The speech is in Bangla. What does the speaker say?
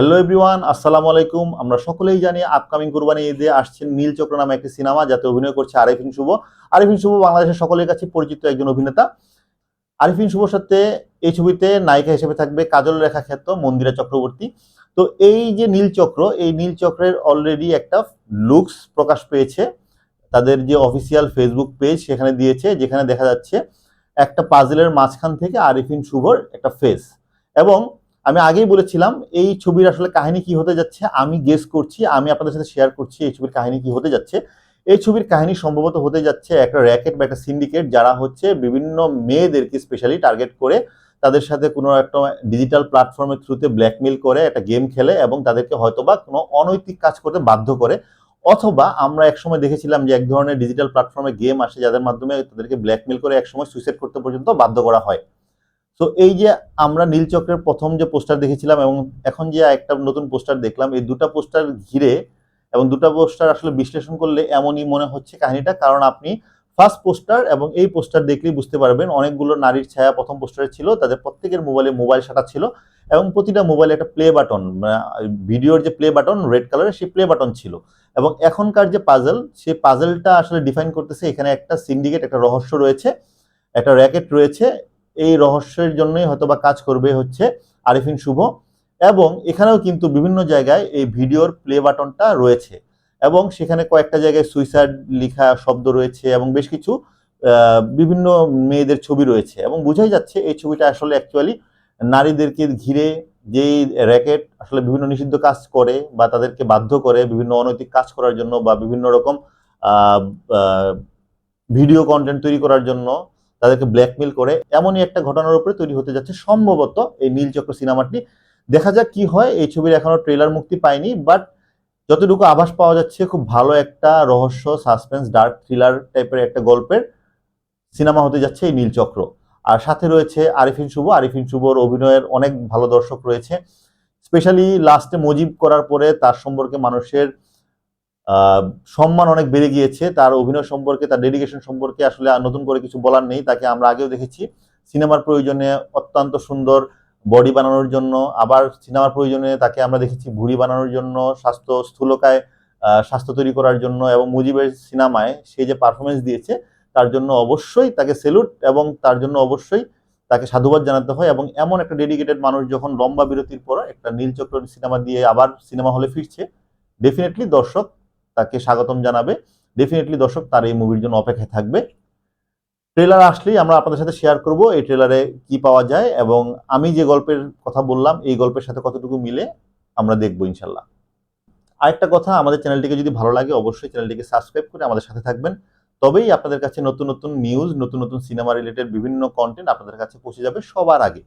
হ্যালো এভরিওয়ান আসসালামু আলাইকুম। আমরা সকলেই জানি আপকামিং কুরবানি ঈদে আসছেন নীল চক্র নামে একটি সিনেমা, যাতে অভিনয় করছে আরিফিন শুভ। আরিফিন শুভ বাংলাদেশের সকলের কাছে পরিচিত একজন অভিনেতা। আরিফিন শুভর সাথে এই ছবিতে নায়িকা হিসেবে থাকবে কাজল রেখা খ্যাত মন্দিরা চক্রবর্তী। তো এই যে নীল চক্র, এই নীল চক্রের অলরেডি একটা লুকস প্রকাশ পেয়েছে। তাদের যে অফিসিয়াল ফেসবুক পেজ সেখানে দিয়েছে, যেখানে দেখা যাচ্ছে একটা পাজলের মাঝখান থেকে আরিফিন শুভর একটা ফেস এবং আমি আগেই বলেছিলাম, এই ছবির আসলে কাহিনী কি হতে যাচ্ছে, আমি গেস করছি, আমি আপনাদের সাথে শেয়ার করছি এই ছবির কাহিনী কি হতে যাচ্ছে। এই ছবির কাহিনী সম্ভবত হতে যাচ্ছে একটা র্যাকেট বা একটা সিন্ডিকেট যারা হচ্ছে বিভিন্ন মেয়েদেরকে স্পেশালি টার্গেট করে তাদের সাথে কোনো একটা ডিজিটাল প্ল্যাটফর্মের থ্রুতে ব্ল্যাকমেল করে, একটা গেম খেলে এবং তাদেরকে হয়তোবা কোনো অনৈতিক কাজ করতে বাধ্য করে। অথবা আমরা একসময় দেখেছিলাম যে এক ধরনের ডিজিটাল প্ল্যাটফর্মে গেম আসে যাদের মাধ্যমে তাদেরকে ব্ল্যাকমেল করে একসময় সুইসাইড করতে পর্যন্ত বাধ্য করা হয়। তো এই যে আমরা নীলচক্রের প্রথম যে পোস্টার দেখেছিলাম এবং এখন যে একটা নতুন পোস্টার দেখলাম, এই দুটো পোস্টার ঘিরে এবং দুটো পোস্টার আসলে বিশ্লেষণ করলে এমনই মনে হচ্ছে কাহিনীটা, কারণ আপনি ফার্স্ট পোস্টার এবং এই পোস্টার দেখলেই বুঝতে পারবেন অনেকগুলো নারীর ছায়া প্রথম পোস্টারে ছিল, তাদের প্রত্যেকের মোবাইলে মোবাইল সাটা ছিল এবং প্রতিটা মোবাইলে একটা প্লে বাটন ভিডিওর যে প্লে বাটন রেড কালারের সেই প্লে বাটন ছিল এবং এখনকার যে পাজল সেই পাজলটা আসলে ডিফাইন করতেছে এখানে একটা সিন্ডিকেট একটা রহস্য রয়েছে, একটা র্যাকেট রয়েছে এই রহস্যের জন্যই হয়তো বা কাজ করবে হচ্ছে আরিফিন শুভ। এবং এখানেও কিন্তু বিভিন্ন জায়গায় এই ভিডিওর প্লে বাটনটা রয়েছে। এবং সেখানে কয়েকটা জায়গায় সুইসাইড লেখা শব্দ রয়েছে এবং বেশ কিছু বিভিন্ন মেয়েদের ছবি রয়েছে। এবং বোঝাই যাচ্ছে এই ছবিটা আসলে অ্যাকচুয়ালি নারীদেরকে ঘিরে যেই র্যাকেট আসলে বিভিন্ন নিষিদ্ধ কাজ করে বা তাদেরকে বাধ্য করে বিভিন্ন অনৈতিক কাজ করার জন্য বা বিভিন্ন রকম ভিডিও কন্টেন্ট তৈরি করার জন্য তাদেরকে ব্ল্যাকমেল করে, এমনই একটা ঘটনার উপরে তৈরি হতে যাচ্ছে সম্ভবত এই নীলচক্র সিনেমাটি। দেখা যাক কি হয়, এই ছবির এখনও ট্রেলার মুক্তি পায়নি বাট যতটুকু আভাস পাওয়া যাচ্ছে, খুব ভালো একটা রহস্য সাসপেন্স ডার্ক থ্রিলার টাইপের একটা গল্পের সিনেমা হতে যাচ্ছে এই নীলচক্র। আর সাথে রয়েছে আরিফিন শুভ। আরিফিন শুভর অভিনয়ের অনেক ভালো দর্শক রয়েছে। স্পেশালি লাস্টে মজিব করার পরে তার সম্পর্কে মানুষের সম্মান অনেক বেড়ে গিয়েছে। তার অভিনয় সম্পর্কে, তার ডেডিকেশন সম্পর্কে আসলে নতুন করে কিছু বলার নেই। তাকে আমরা আগেও দেখেছি। সিনেমার প্রয়োজনে অত্যন্ত সুন্দর বডি বানানোর জন্য, আবার সিনেমার প্রয়োজনে তাকে আমরা দেখেছি ভুঁড়ি বানানোর জন্য, স্বাস্থ্য স্থূলকায় স্বাস্থ্য তৈরি করার জন্য এবং মুজিবের সিনেমায় সে যে পারফরমেন্স দিয়েছে, তার জন্য অবশ্যই তাকে সেলুট এবং তার জন্য অবশ্যই তাকে সাধুবাদ জানাতে হয় এবং এমন একটা ডেডিকেটেড মানুষ যখন লম্বা বিরতির পর একটা নীলচক্র সিনেমা দিয়ে আবার সিনেমা হলে ফিরছে ডেফিনেটলি দর্শক তাকে স্বাগতম জানাবে। ডেফিনেটলি দর্শক, তার এই মুভির জন্য অপেক্ষায় থাকবে। ট্রেলার আসলেই আমরা আপনাদের সাথে শেয়ার করব এই ট্রেলারে কি পাওয়া যায় এবং আমি যে গল্পের কথা বললাম, এই গল্পের সাথে কতটুকু মিলে আমরা দেখব ইনশাল্লাহ। আরেকটা কথা, আমাদের চ্যানেলটিকে যদি ভালো লাগে অবশ্যই চ্যানেলটিকে সাবস্ক্রাইব করে আমাদের সাথে থাকবেন। তবেই আপনাদের কাছে নতুন নতুন নিউজ নতুন নতুন সিনেমা রিলেটেড বিভিন্ন কন্টেন্ট আপনাদের কাছে পৌঁছে যাবে সবার আগে।